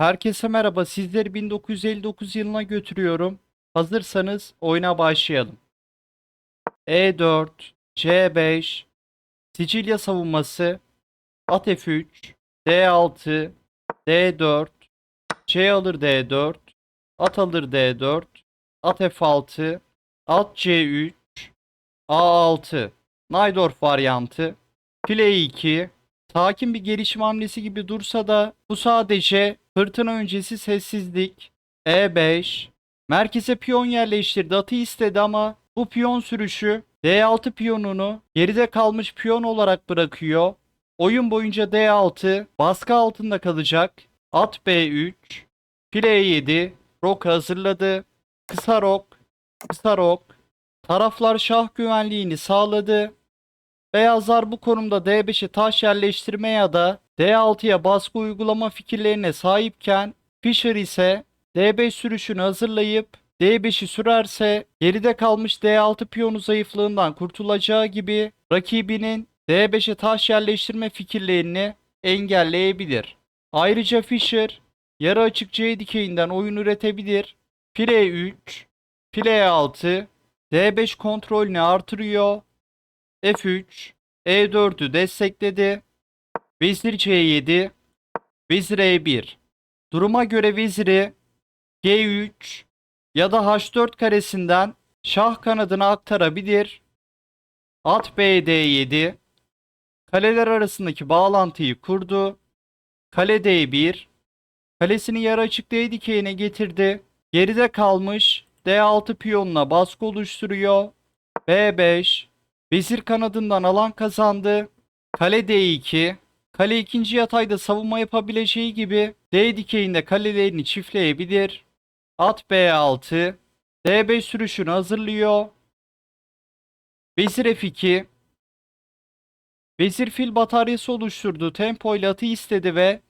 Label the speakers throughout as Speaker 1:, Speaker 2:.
Speaker 1: Herkese merhaba. Sizleri 1959 yılına götürüyorum. Hazırsanız oyuna başlayalım. E4, C5, Sicilya savunması, at F3, D6, D4, C alır D4, at alır D4, at F6, at C3, A6, Najdorf varyantı, file 2, sakin bir gelişim hamlesi gibi dursa da bu sadece fırtına öncesi sessizlik. E5, merkeze piyon yerleştirdi atı istedi ama bu piyon sürüşü D6 piyonunu geride kalmış piyon olarak bırakıyor. Oyun boyunca D6 baskı altında kalacak. At B3, file E7, rok hazırladı. Kısa rok, kısa rok. Taraflar şah güvenliğini sağladı. Beyazlar bu konumda D5'e taş yerleştirme ya da D6'ya baskı uygulama fikirlerine sahipken Fischer ise D5 sürüşünü hazırlayıp D5'i sürerse geride kalmış D6 piyonu zayıflığından kurtulacağı gibi rakibinin D5'e taş yerleştirme fikirlerini engelleyebilir. Ayrıca Fischer yarı açık C dikeyinden oyun üretebilir. File 3, file 6, D5 kontrolünü artırıyor. F3, E4'ü destekledi. Vezir C7, Vezir E1. Duruma göre veziri G3 ya da H4 karesinden şah kanadına aktarabilir. At BD7. Kaleler arasındaki bağlantıyı kurdu. Kale D1. Kalesini yarı açık D dikeyine getirdi. Geride kalmış D6 piyonuna baskı oluşturuyor. B5. Vezir kanadından alan kazandı. Kale D2. Kale ikinci yatayda savunma yapabileceği gibi D dikeyinde kalelerini çiftleyebilir. At B6. D5 sürüşünü hazırlıyor. Vezir F2. Vezir fil bataryası oluşturdu. Tempo ile atı istedi ve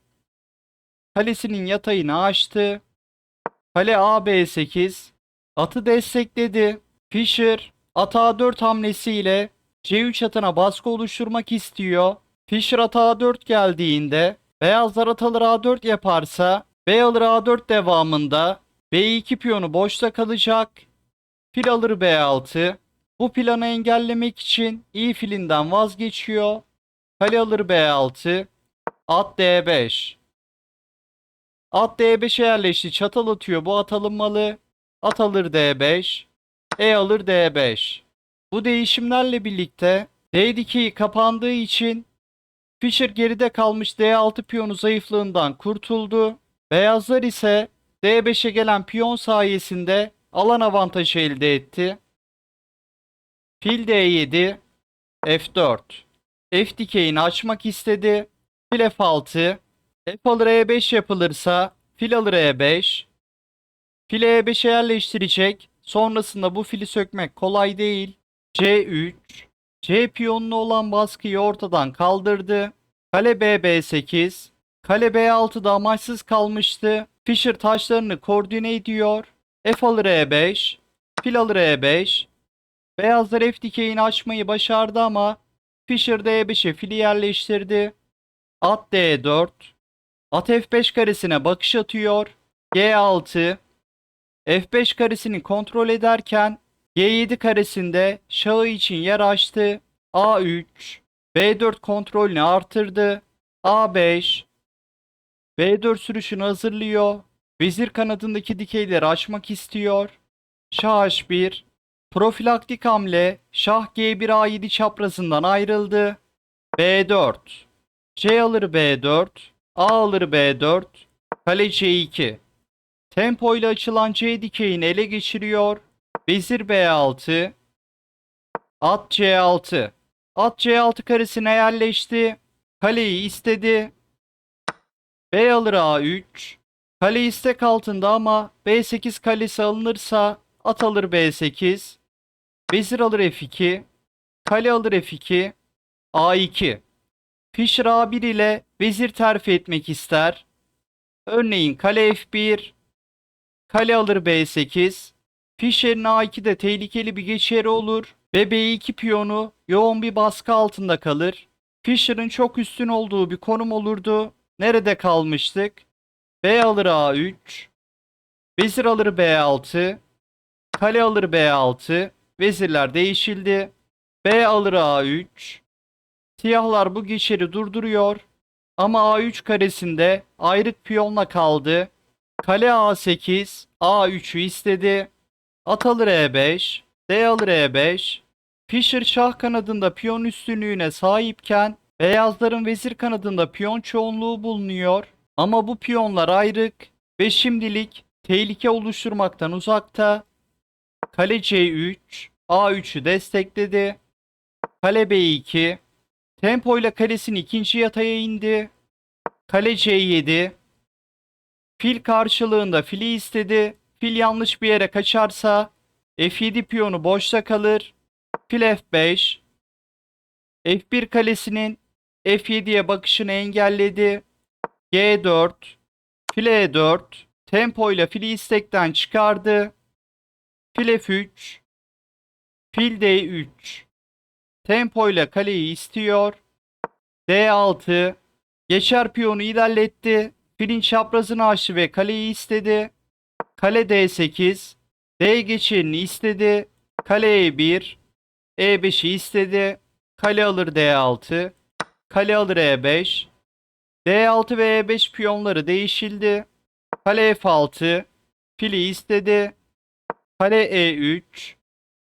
Speaker 1: kalesinin yatayını açtı. Kale AB8. Atı destekledi. Fischer at A4 hamlesiyle C3 atına baskı oluşturmak istiyor. Fischer at A4 geldiğinde beyazlar at alır A4 yaparsa B alır A4 devamında B2 piyonu boşta kalacak. Fil alır B6. Bu planı engellemek için iyi filinden vazgeçiyor. Kale alır B6. At D5. At D5'e yerleşti. Çatal atıyor. Bu at alınmalı. At alır D5. E alır D5. Bu değişimlerle birlikte D dikeyi kapandığı için Fischer geride kalmış D6 piyonu zayıflığından kurtuldu. Beyazlar ise D5'e gelen piyon sayesinde alan avantajı elde etti. Fil D7, F4. F dikeyini açmak istedi. Fil F6. F alır E5 yapılırsa fil alır E5. Fil E5'e yerleştirecek. Sonrasında bu fili sökmek kolay değil. C3. C piyonlu olan baskıyı ortadan kaldırdı. Kale BB8. Kale B6'da amaçsız kalmıştı. Fischer taşlarını koordine ediyor. F alır E5. Fil alır E5. Beyazlar F dikeyini açmayı başardı ama Fischer de E5'e fili yerleştirdi. At D4. At F5 karesine bakış atıyor. G6. F5 karesini kontrol ederken G7 karesinde şahı için yer açtı. A3. B4 kontrolünü artırdı. A5. B4 sürüşünü hazırlıyor. Vezir kanadındaki dikeyleri açmak istiyor. Şah H1. Profilaktik hamle Şah G1 A7 çaprazından ayrıldı. B4. C alır B4. A alır B4. Kale C2. Tempo ile açılan C dikeyini ele geçiriyor. Vezir B6. At C6. At C6 karesine yerleşti. Kaleyi istedi. B alır A3. Kale istek altında ama B8 kalesi alınırsa at alır B8. Vezir alır F2. Kale alır F2. A2. Fischer A1 ile vezir terfi etmek ister. Örneğin kale F1. Kale alır B8. Fischer'in A2'de tehlikeli bir geçeri olur ve B2 piyonu yoğun bir baskı altında kalır. Fischer'ın çok üstün olduğu bir konum olurdu. Nerede kalmıştık? B alır A3. Vezir alır B6. Kale alır B6. Vezirler değişildi. B alır A3. Siyahlar bu geçeri durduruyor. Ama A3 karesinde ayrık piyonla kaldı. Kale A8, A3'ü istedi. At alır E5, D alır E5. Fischer şah kanadında piyon üstünlüğüne sahipken beyazların vezir kanadında piyon çoğunluğu bulunuyor. Ama bu piyonlar ayrık ve şimdilik tehlike oluşturmaktan uzakta. Kale C3, A3'ü destekledi. Kale B2, tempo ile kalesini ikinci yataya indi. Kale C7, fil karşılığında fili istedi. Fil yanlış bir yere kaçarsa F7 piyonu boşta kalır. Fil F5, F1 kalesinin F7'ye bakışını engelledi. G4, fil E4, tempo ile fili istekten çıkardı. Fil F3, fil D3, tempo ile kaleyi istiyor. D6, geçer piyonu ilerletti. Filin çaprazını açtı ve kaleyi istedi. Kale D8, D geçerini istedi. Kale E1, E5'i istedi. Kale alır D6, kale alır E5. D6 ve E5 piyonları değişildi. Kale F6, fili istedi. Kale E3,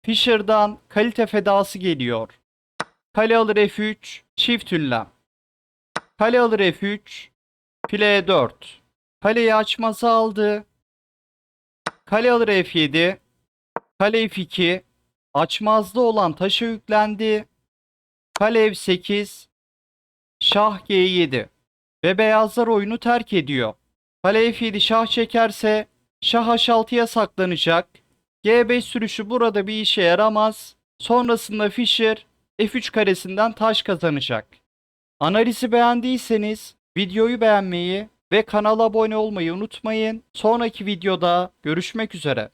Speaker 1: Fischer'dan kalite fedası geliyor. Kale alır F3, çift ünlem. Kale alır F3, file E4. Kaleyi açması aldı. Kale alır F7, kale F2, açmazda olan taşa yüklendi. Kale F8, şah G7 ve beyazlar oyunu terk ediyor. Kale F7 şah çekerse şah H6'ya saklanacak. G5 sürüşü burada bir işe yaramaz. Sonrasında Fischer F3 karesinden taş kazanacak. Analizi beğendiyseniz videoyu beğenmeyi ve kanala abone olmayı unutmayın. Sonraki videoda görüşmek üzere.